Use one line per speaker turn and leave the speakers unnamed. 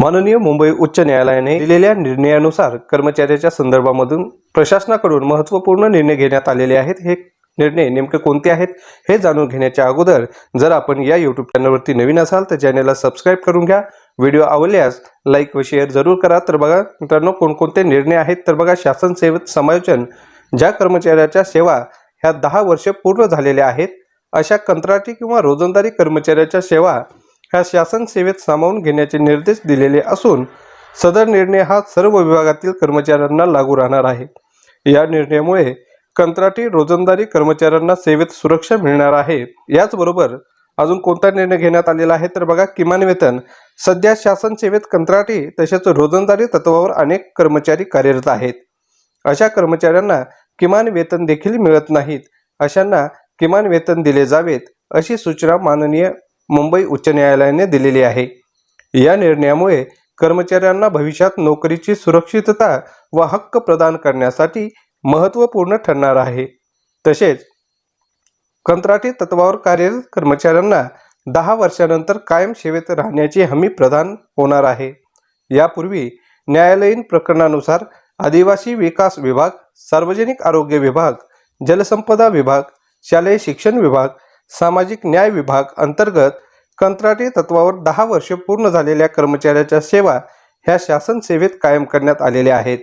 माननीय मुंबई उच्च न्यायालयाने दिलेल्या निर्णयानुसार कर्मचाऱ्याच्या संदर्भामधून प्रशासनाकडून महत्त्वपूर्ण निर्णय घेण्यात आलेले आहेत. हे निर्णय नेमके कोणते आहेत हे जाणून घेण्याच्या अगोदर जर आपण या यूट्यूब चॅनलवरती नवीन असाल तर चॅनलला सबस्क्राईब करून घ्या. व्हिडिओ आवडल्यास लाईक व शेअर जरूर करा. तर बघा मित्रांनो कोणकोणते निर्णय आहेत? तर बघा शासन सेवेत समायोजन ज्या कर्मचाऱ्याच्या सेवा ह्या दहा वर्ष पूर्ण झालेल्या आहेत अशा कंत्राटी किंवा रोजंदारी कर्मचाऱ्याच्या सेवा ह्या शासन सेवेत सामावून घेण्याचे निर्देश दिलेले असून सदर निर्णय हा सर्व विभागातील कर्मचाऱ्यांना लागू राहणार आहे. या निर्णयामुळे कंत्राटी रोजंदारी कर्मचाऱ्यांना सेवेत सुरक्षा मिळणार आहे. याचबरोबर अजून कोणता निर्णय घेण्यात आलेला आहे तर बघा किमान वेतन. सध्या शासन सेवेत कंत्राटी तसेच रोजंदारी तत्वावर अनेक कर्मचारी कार्यरत आहेत. अशा कर्मचाऱ्यांना किमान वेतन देखील मिळत नाहीत. अशांना किमान वेतन दिले जावेत अशी सूचना माननीय मुंबई उच्च न्यायालयाने दिलेली आहे. या निर्णयामुळे कर्मचाऱ्यांना भविष्यात नोकरीची सुरक्षितता व हक्क प्रदान करण्यासाठी महत्त्वपूर्ण ठरणार आहे. तसेच कंत्राटी तत्वावर कार्यरत कर्मचाऱ्यांना दहा वर्षानंतर कायम सेवेत राहण्याची हमी प्रदान होणार आहे. यापूर्वी न्यायालयीन प्रकरणानुसार आदिवासी विकास विभाग सार्वजनिक आरोग्य विभाग जलसंपदा विभाग शालेय शिक्षण विभाग सामाजिक न्याय विभाग अंतर्गत कंत्राटी तत्वावर दहा वर्ष पूर्ण झालेल्या कर्मचाऱ्याच्या सेवा ह्या शासन सेवेत कायम करण्यात आलेल्या आहेत.